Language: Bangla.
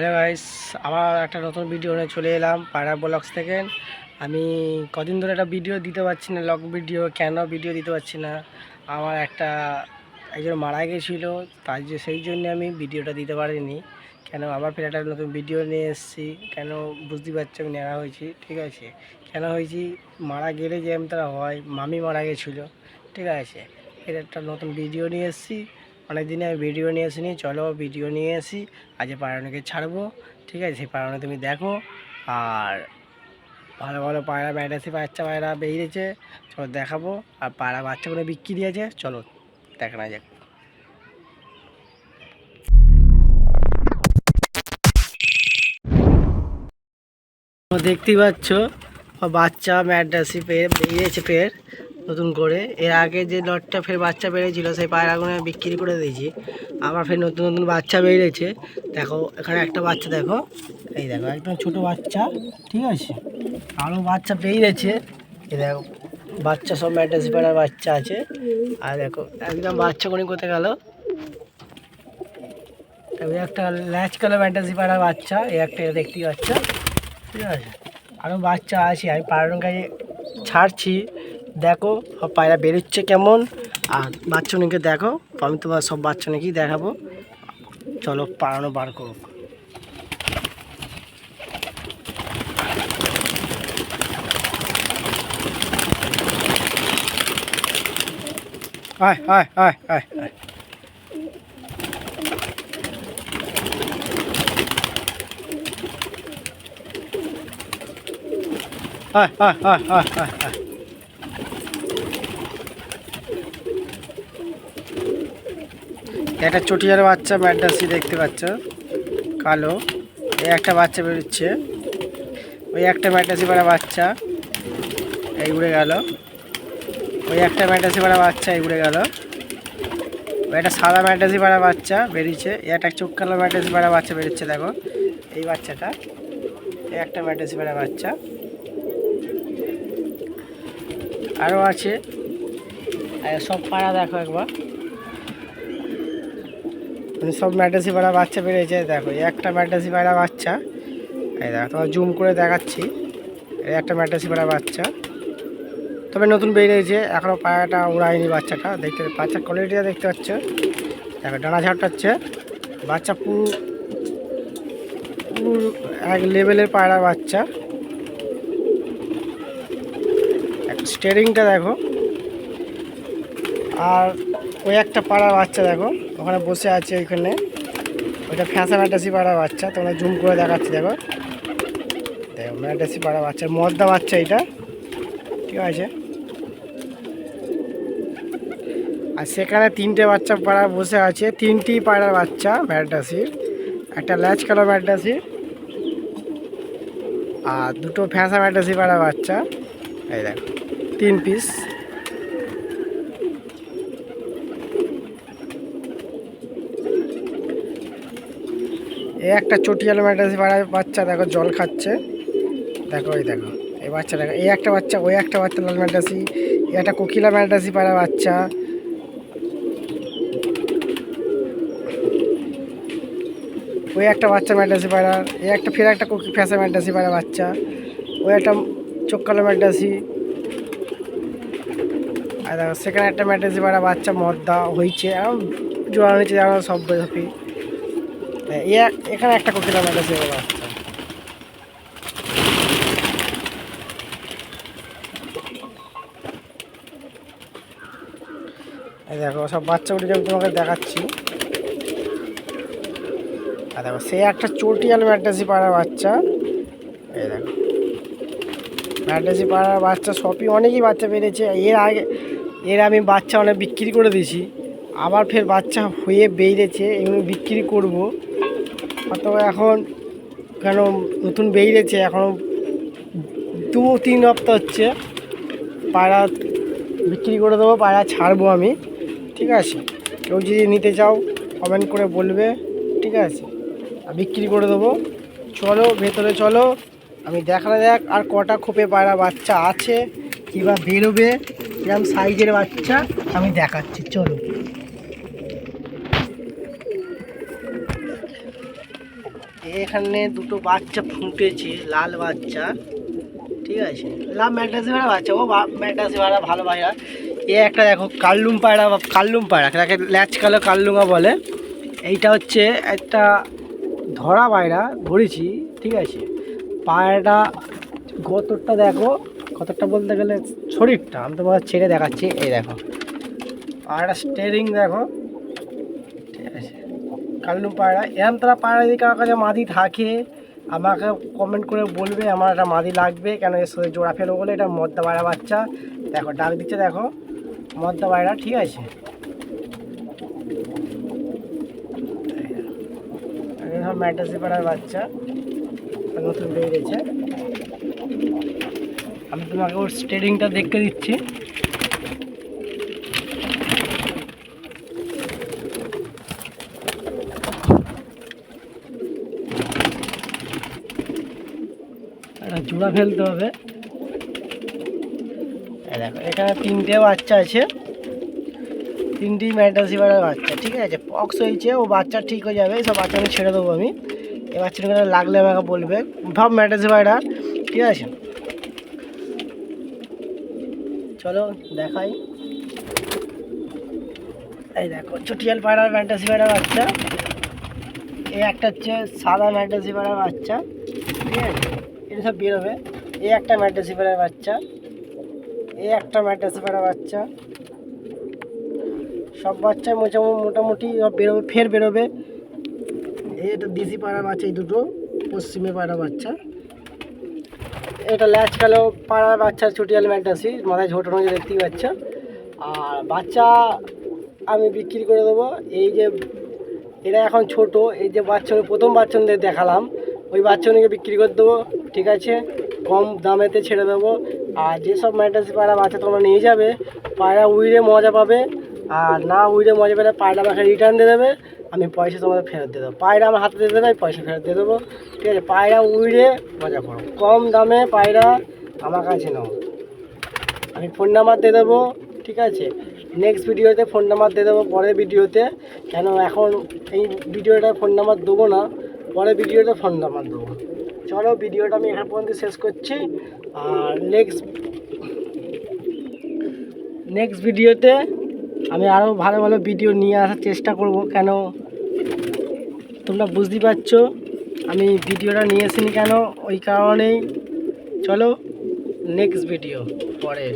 হ্যালো গাইস আমার একটা নতুন ভিডিও নিয়ে চলে এলাম পাড়া ব্লগস থেকে। আমি কদিন ধরে একটা ভিডিও দিতে পারছি না লং ভিডিও কেন ভিডিও দিতে পারছি না। আমার একটা একজন মারা গেছিল তার যে সেই জন্য আমি ভিডিওটা দিতে পারিনি। কেন আবার ফের একটা নতুন ভিডিও নিয়ে এসেছি, কেন বুঝতে পারছি আমি নেওয়া হয়েছি, ঠিক আছে? কেন হয়েছি? মারা গেলে যে আমি তারা হয়, মামি মারা গেছিল, ঠিক আছে? এর একটা নতুন ভিডিও নিয়ে এসেছি। অনেক দিনে আমি ভিডিও নিয়ে আসিনি, চলো ভিডিও নিয়ে আসি। আজ পায়রানোকে ছাড়বো, ঠিক আছে? সেই পায়রানো তুমি দেখো। আর ভালো ভালো পায়রা ব্যাটাসি বাচ্চা পায়রা বেরিয়েছে। চলো দেখাবো। আর পায়রা বাচ্চাগুলো বিক্রি দিয়েছে। চলো দেখানো যাক। দেখতেই পাচ্ছ, বাচ্চা ম্যাডাসি পেয়ে, বেরিয়েছে ফের নতুন করে। এর আগে যে লটটা ফের বাচ্চা বেরিয়েছিল সেই পায়রাগুলো বিক্রি করে দিয়েছি। আবার ফের নতুন নতুন বাচ্চা বেরিয়েছে দেখো, এখানে একটা বাচ্চা দেখো। এই দেখো, একদম ছোট বাচ্চা, ঠিক আছে? আরও বাচ্চা বেরিয়েছে এই দেখো, বাচ্চা সব ম্যাডাসি পাড়ার বাচ্চা আছে। আর দেখো, একদম বাচ্চা কোনি কোথায় গেল? একটা ল্যাচ কালো ম্যান্টাসি পাড়ার বাচ্চা, এই একটা দেখতেই বাচ্চা ঠিক আছে? আরও বাচ্চা আছে, আমি পাড়ানোর কাছে ছাড়ছি। দেখো, সব পায়রা বেরোচ্ছে কেমন। আর বাচ্চনীকে দেখো আমি তোমার সব বাচ্চনীকেই দেখাবো। চলো, পাড়ানো বার করুক হয় হয় আয় আয় হয় হয় হয় হয় হয় হ্যাঁ hi. একটা চটিয়ার বাচ্চা ম্যাডাসি দেখতে পাচ্ছ। কালো। এই একটা বাচ্চা বেরোচ্ছে। ওই একটা ম্যাডাসি পাড়া বাচ্চা, এই উড়ে গেল। ওই একটা ম্যাডাসি পাড়া বাচ্চা, এই উড়ে গেল। ওই একটা সাদা ম্যাডাসি পাড়া বাচ্চা বেরিয়েছে। একটা চোখ কালো ম্যাডাসি পাড়া বাচ্চা বেরোচ্ছে, দেখো। এই বাচ্চাটা একটা ম্যাডাসি পাড়া বাচ্চা। আরও আছে। সব পাড়া দেখো একবার। মানে সব ম্যাটাসি পাড়া বাচ্চা বেরিয়েছে, দেখো একটা ম্যাটাসি পাড়া বাচ্চা, এই দেখো, তোমার জুম করে দেখাচ্ছি, এই একটা ম্যাটাসি পাড়া বাচ্চা। তবে নতুন বেরিয়েছে এখনও পায়রাটা উড়ায়নি বাচ্চাটা, দেখতে বাচ্চার কোয়ালিটিটা দেখতে পাচ্ছ। দেখো, ডানা ঝাপটাচ্ছে বাচ্চা পুরো পুরো এক লেভেলের পায়রা বাচ্চা। স্টেরিংটা দেখো, আর ওই একটা পাড়ার বাচ্চা দেখো। ওখানে বসে আছে ওইখানে। ওইটা ফ্যাঁসা ম্যাটাসি পাড়ার বাচ্চা, তোমরা জুম করে দেখাচ্ছি, দেখো। দেখো ম্যাটাসি পাড়া বাচ্চা মদ্দা বাচ্চা এটা। ঠিক আছে আর সেখানে তিনটে বাচ্চা পাড়া বসে আছে, তিনটি পাড়ার বাচ্চা ম্যাটাসি একটা ল্যাচ কালো ম্যাটাসি আর দুটো ফ্যাঁসা ম্যাটাসি পাড়া বাচ্চা। এই দেখো, তিন পিস এই একটা চটিয়াল ম্যাটাসি পাড়ার বাচ্চা দেখো, জল খাচ্ছে। দেখো, এই দেখো, এই বাচ্চা দেখো, এই একটা বাচ্চা, ওই একটা বাচ্চা লাল ম্যাটাসি একটা কোকিলা ম্যাটাসি পাড়া বাচ্চা। ওই একটা বাচ্চা ম্যাটাসি পাড়া, এই একটা ফের একটা কোকি ফ্যাসা ম্যাটাসি পাড়া বাচ্চা। ওই একটা চোখ কালো ম্যাটাসি আর দেখো, সেখানে একটা ম্যাটাসি পাড়া বাচ্চা, মদ্দা হয়েছে জোড়ানো হয়েছে যেমন সব সবই এখানে একটা কোকিলা বাচ্চা এই দেখো, সব বাচ্চাগুলিকে আমি তোমাকে দেখাচ্ছি। আর দেখো, সে একটা চটিয়াল ম্যাটাসি পাড়ার বাচ্চা। এই দেখো ম্যাটাসি পাড়ার বাচ্চা সবই অনেকই বাচ্চা বেড়েছে এর আগে, এর আমি বাচ্চা অনেক বিক্রি করে দিয়েছি। আবার ফের বাচ্চা হয়ে বেরিয়েছে, এগুলো বিক্রি করব। অত এখন কেন নতুন বেরিয়েছে, এখন দু তিন হপ্তাহ হচ্ছে। পায়রা বিক্রি করে দেবো, পায়রা ছাড়বো আমি, ঠিক আছে? কেউ যদি নিতে চাও কমেন্ট করে বলবে, ঠিক আছে? বিক্রি করে দেবো। চলো, ভেতরে চলো। আমি দেখানো দেখ, আর কটা খোপে পায়রা বাচ্চা আছে কিবা বেরোবে এরকম সাইজের বাচ্চা, আমি দেখাচ্ছি, চলো। এখানে দুটো বাচ্চা ফুটেছে, লাল বাচ্চা, ঠিক আছে? লাভ ম্যাটাসি ভাড়া বাচ্চা, ও ম্যাটাসি ভাড়া ভালো ভাইরা এ একটা দেখো কাল্লুম পায়রা বা কাল্লুম পায়রা তাকে ল্যাচ কালো কাল্লুঙ্গা বলে। এইটা হচ্ছে একটা ধরা পায়রা ধরেছি, ঠিক আছে? পায়রাটা গতরটা দেখো কতটা বলতে গেলে শরীরটা, আমি তোমাকে ছেড়ে দেখাচ্ছি, এই দেখো। পায়রা স্টেরিং দেখো কাল্লুম পায়রা এরম তারা পায়রা যদি কারোর কাছে মাদি থাকে, আমাকে কমেন্ট করে বলবে, আমার একটা মাদি লাগবে, কেন এর সাথে জোড়া ফেলব বলে, এটা মদ্দা পায়রা বাচ্চা। দেখো, ডাক দিচ্ছে, দেখো, মদ্দা পায়রা ঠিক আছে? ম্যাটাসি পাড়ার বাচ্চা নতুন বেরিয়েছে। আমি তোমাকে ওর স্টেডিংটা দেখতে দিচ্ছি একটা জোড়া ফেলতে হবে। দেখো, এখানে তিনটে বাচ্চা আছে। তিনটি ম্যাটাসি পাড়ার বাচ্চা, ঠিক আছে? পক্স হয়েছে, ও বাচ্চা ঠিক হয়ে যাবে, সব বাচ্চা আমি ছেড়ে দেবো আমি। এই বাচ্চাটা লাগলে আমাকে বলবে ভাব ম্যাটাসি পাড়া ঠিক আছে? চলো, দেখাই। এই দেখো, চটিয়াল পাড়ার ম্যাটাসি পাড়ার বাচ্চা। এই একটা হচ্ছে সাদা ম্যাটাসি পাড়ার বাচ্চা, ঠিক আছে? এটা সব বেরোবে এই একটা ম্যাটাসি পাড়ার বাচ্চা। এই একটা ম্যাটাসি পাড়ার বাচ্চা। সব বাচ্চা মোটামুটি সব বেরোবে ফের বেরোবে এটা দেশি পাড়ার বাচ্চা, এই দুটো। পশ্চিমে পাড়া বাচ্চা। এটা ল্যাচ কালো পাড়ার বাচ্চা চটিয়াল ম্যাটাসি মাথায় ঝোট রঙে দেখতেই বাচ্চা আর বাচ্চা আমি বিক্রি করে দেবো। এই যে এটা এখন ছোট, এই যে বাচ্চা, প্রথম বাচ্চাদের দেখালাম, ওই বাচ্চাগুলোকে বিক্রি করে দেবো। ঠিক আছে? কম দামেতে ছেড়ে দেবো। আর যেসব ম্যাটাসি পায়রা বাচ্চা তোমরা নিয়ে যাবে পায়রা উইড়ে মজা পাবে। আর না উইড়ে মজা পেলে পায়রা আমাকে রিটার্ন দিয়ে দেবে। আমি পয়সা তোমাদের ফেরত দিয়ে দেবো। পায়রা আমার হাতে দিয়ে দেবে, আমি পয়সা ফেরত দিয়ে দেবো। ঠিক আছে? পায়রা উইড়ে মজা করো। কম দামে পায়রা আমার কাছে নাও। আমি ফোন নাম্বার দিয়ে দেবো, ঠিক আছে? নেক্সট ভিডিওতে ফোন নাম্বার দিয়ে দেবো, পরের ভিডিওতে। কেন এখন এই ভিডিওটা ফোন নাম্বার দেবো না, পরের ভিডিওতে ফোন নাম্বার দেবো। চলো ভিডিওটা আমি এখান পর্যন্ত শেষ করছি। আর নেক্সট নেক্সট ভিডিওতে আমি আরও ভালো ভালো ভিডিও নিয়ে আসার চেষ্টা করব, কেন? তোমরা বুঝতেই পারছ, আমি ভিডিওটা নিয়ে আসিনি কেন? ওই কারণেই। চলো নেক্সট ভিডিও পরে।